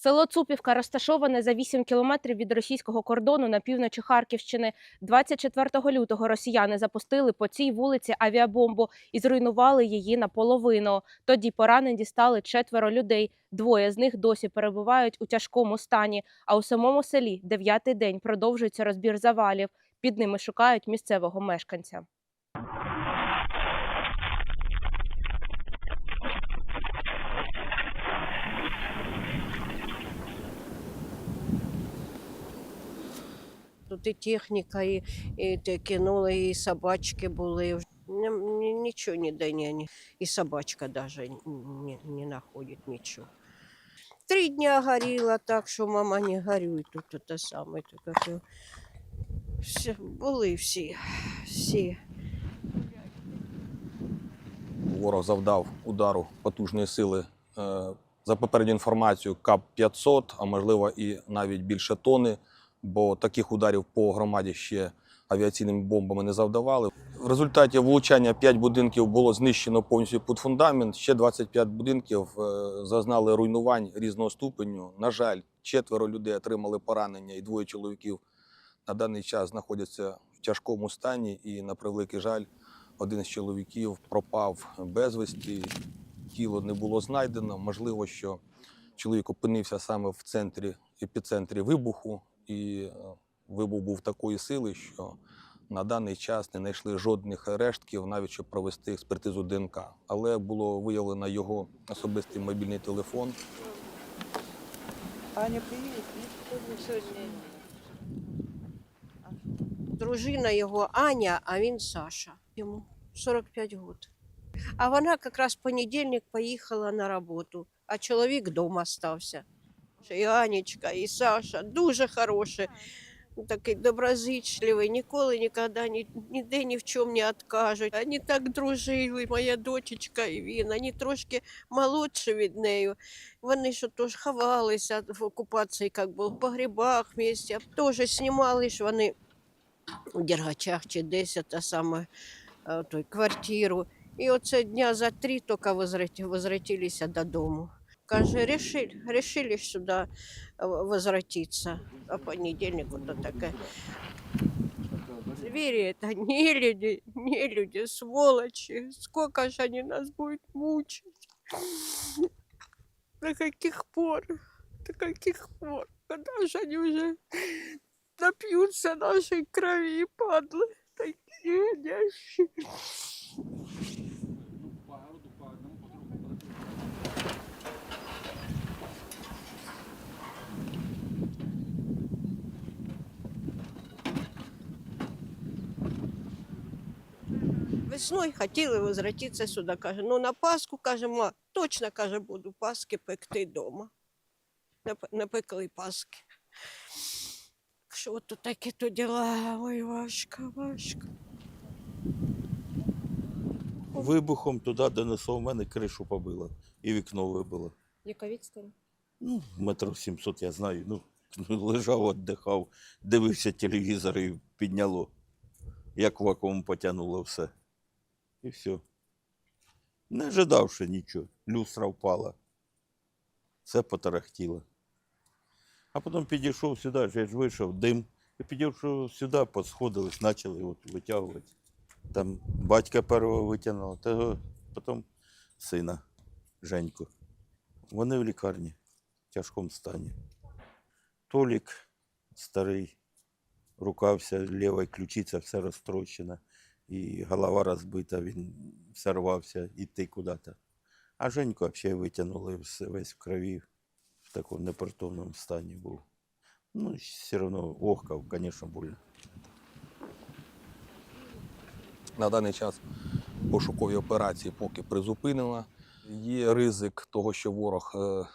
Село Цупівка розташоване за 8 кілометрів від російського кордону на півночі Харківщини. 24 лютого росіяни запустили по цій вулиці авіабомбу і зруйнували її наполовину. Тоді поранені дістали четверо людей. Двоє з них досі перебувають у тяжкому стані. А у самому селі дев'ятий день продовжується розбір завалів. Під ними шукають місцевого мешканця. Тут і техніка, і, і кинули, і собачки були. Ні- ні- Нічого ніде не, не. І собачка навіть не, знаходить нічого. Три дня горіла так, що мама не горюй тут те саме. Таке. Все, були всі, всі. Ворог завдав удару потужної сили. е, За попередню інформацією, КАП-500, а можливо і навіть більше тони, бо таких ударів по громаді ще авіаційними бомбами не завдавали. В результаті влучання 5 будинків було знищено повністю під фундамент. Ще 25 будинків е, зазнали руйнувань різного ступеню. На жаль, четверо людей отримали поранення, і двоє чоловіків на даний час знаходяться в тяжкому стані. І на превеликий жаль, один з чоловіків пропав безвісті, тіло не було знайдено. Можливо, що чоловік опинився саме в центрі епіцентрі вибуху, і е, вибух був такої сили, що на даний час не знайшли жодних рештків, навіть щоб провести експертизу ДНК. Але було виявлено його особистий мобільний телефон. Аня, привіт. Сьогодні. Дружина його Аня, а він Саша. Йому 45 років. А вона якраз понедільник поїхала на роботу, а чоловік вдома стався. І Анечка, і Саша дуже хороші, такий доброзичливий, ніколи ніколи ні, ніде ні в чому не відкажуть. Вони так дружили, моя дочечка і він. Вони трошки молодші від неї. Вони що тож ховалися в окупації, як би, в погрібах місця. Теж знімали ж вони у Дергачах чи десь те саме е, той, квартиру. І оце дня за три тільки возврат- возвратилися додому. Каже, решили, решили сюди е, возвратитися. А понедельник ото таке. Звери это не люди, не люди, сволочи. Сколько же они нас будут мучить? До каких пор? До каких пор? Когда же они уже напьются нашей крови, падлы? Такие нящи. Весною хотіли возвратитися сюди. Каже, ну на Пасху, каже, ма, точно каже, буду Паски пекти вдома. Напекли Паски. Що то таке то діла? Ой, важко, важко. Вибухом туди донесло, в мене кришу побило і вікно вибило. Яка відстань? Ну, метрів 700 я знаю. Ну, лежав, віддихав, дивився телевізор і підняло. Як вакуум потягнуло все. І все. Не ожидавши нічого. Люстра впала. Все потарахтіло. А потім підійшов сюди, я ж вийшов, дим. І підійшов сюди, посходились, почали от витягувати. Там батька першого витягнуло, того потім сина Женьку. Вони в лікарні в тяжкому стані. Толік старий, рука вся, ліва ключиця все розтрощена, і голова розбита, він все рвався йти куди-то. А Женьку взагалі витягнули весь в крові, в такому непритомному стані був. Ну, все одно охкав, звісно, больно. На даний час пошукові операції поки призупинено. Є ризик того, що ворог е,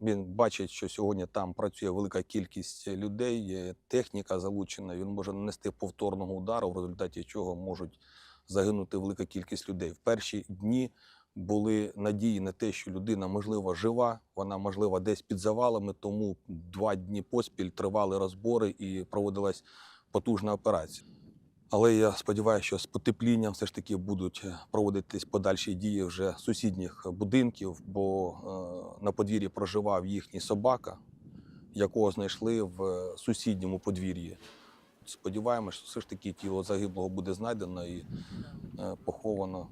він бачить, що сьогодні там працює велика кількість людей, є техніка залучена. Він може нанести повторного удару, в результаті чого можуть загинути велика кількість людей. В перші дні були надії на те, що людина можливо жива, вона можливо десь під завалами. Тому два дні поспіль тривали розбори і проводилась потужна операція. Але я сподіваюся, що з потеплінням все ж таки будуть е, проводитись подальші дії вже сусідніх будинків, бо е, на подвір'ї проживав їхній собака, якого знайшли в е, сусідньому подвір'ї. Сподіваємося, що все ж таки тіло загиблого буде знайдено і поховано